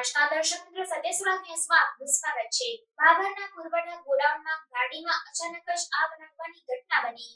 નમસ્કાર દર્શન મિત્રો સાથે સુરત ન્યૂઝમાં આપનું સ્વાગત છે બાબરના પુરવઠા ગોડાઉનમાં ગાડીમાં અચાનક જ આગ લાગવાની ઘટના બની.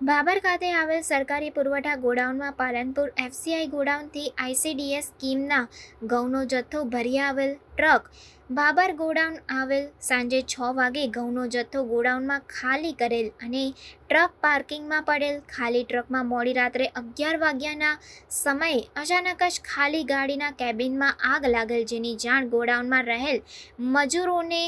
બાબર ખાતે આવેલ સરકારી પુરવઠા ગોડાઉનમાં પાલનપુર એફસીઆઈ ગોડાઉનથી આઈસીડીએસ સ્કીમના ઘઉંનો જથ્થો ભરી આવેલ ટ્રક. બાબર ગોડાઉન આવેલ સાંજે છ વાગે ઘઉંનો જથ્થો ગોડાઉનમાં ખાલી કરેલ અને ટ્રક પાર્કિંગમાં પડેલ. ખાલી ટ્રકમાં મોડી રાત્રે અગિયાર વાગ્યાના સમયે અચાનક જ ખાલી ગાડીના કેબિનમાં આગ લાગેલ જેની જાણ ગોડાઉનમાં રહેલ મજૂરોને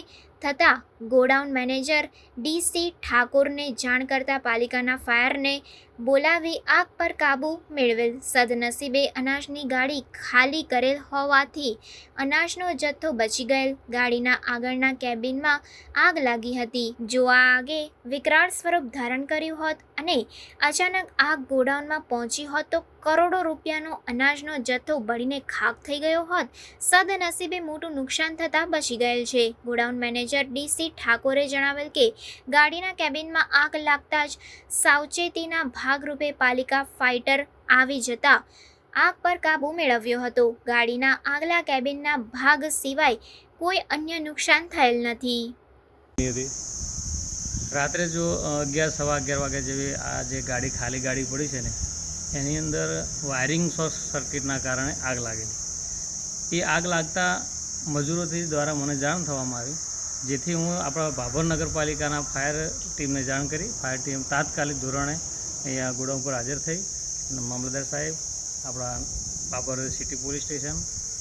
થતાં ગોડાઉન મેનેજર ડીસી ઠાકોરને જાણ કરતા પાલિકાના ફાયરને બોલાવી આગ પર કાબૂ મેળવેલ સદનસીબે અનાજની ગાડી ખાલી કરેલ હોવાથી અનાજનો જથ્થો બચી ગયેલ. ગાડીના આગળના કેબિનમાં આગ લાગી હતી. જો આ આગે વિકરાળ સ્વરૂપ ધારણ કર્યું હોત અને અચાનક આગ ગોડાઉનમાં પહોંચી હોત તો કરોડો રૂપિયાનો અનાજનો જથ્થો બળીને ખાક થઈ ગયો હોત. સદનસીબે મોટું નુકસાન થતાં બચી ગયેલ છે. ગોડાઉન મેનેજર ડીસી ઠાકોરે જણાવેલ કે ગાડીના કેબિનમાં આગ લાગતા જ સાવચેતીના ભાગરૂપે પાલિકા ફાઇટર આવી જતા આગ પર કાબૂ મેળવ્યો હતો. ગાડીના આગલા કેબિનના ભાગ સિવાય કોઈ અન્ય નુકસાન થયેલ નથી. રાત્રે જો અગિયાર, સવા અગિયાર વાગ્યા જેવી આ જે ગાડી ખાલી ગાડી પડી છે ને, એની અંદર વાયરિંગ શોર્ટ સર્કિટના કારણે આગ લાગેલી. એ આગ લાગતા મજૂરોથી દ્વારા મને જાણ થવામાં આવી, જેથી હું આપણા ભાભર નગરપાલિકાના ફાયર ટીમને જાણ કરી. ફાયર ટીમ તાત્કાલિક ધોરણે અહીંયા ગોડાઉન પર હાજર થઈ અને મામલતદાર સાહેબ આપણા Babar city police station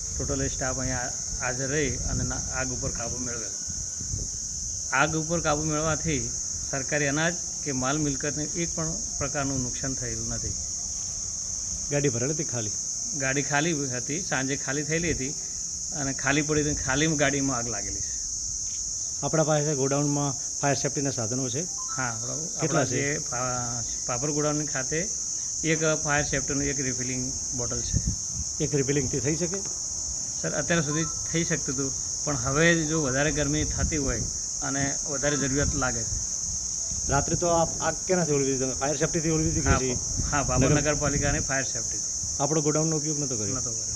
total staff અહીંયા હાજર રહી અને આગ ઉપર કાબૂ મેળવેલો. આગ ઉપર કાબૂ મેળવવાથી સરકારી અનાજ કે માલ મિલકતને એક પણ પ્રકારનું નુકસાન થયેલું નથી. ગાડી ભરેલી હતી ખાલી? ગાડી ખાલી હતી સાંજે ખાલી થયેલી હતી અને ખાલી પડી ખાલી ગાડીમાં આગ લાગેલી છે. આપણા પાસે ગોડાઉનમાં ફાયર સેફ્ટીના સાધનો છે. હા કેટલા છે? પાપર ગોડાઉન ખાતે એક ફાયર સેફ્ટીનું એક રિફિલિંગ બોટલ છે. એક રિફિલિંગથી થઈ શકે? સર અત્યાર સુધી થઈ શકતું હતું પણ હવે જો વધારે ગરમી થતી હોય અને વધારે જરૂરિયાત લાગે. રાત્રે તો આપ આગ કેનાથી ઓળવી દીધી? તમે ફાયર સેફ્ટીથી ઓળવી દીધી હા બાબર નગર- ફાયર સેફ્ટી આપણો ગોડાઉનનો ઉપયોગ નહોતો કર્યો? નહોતો કર્યો.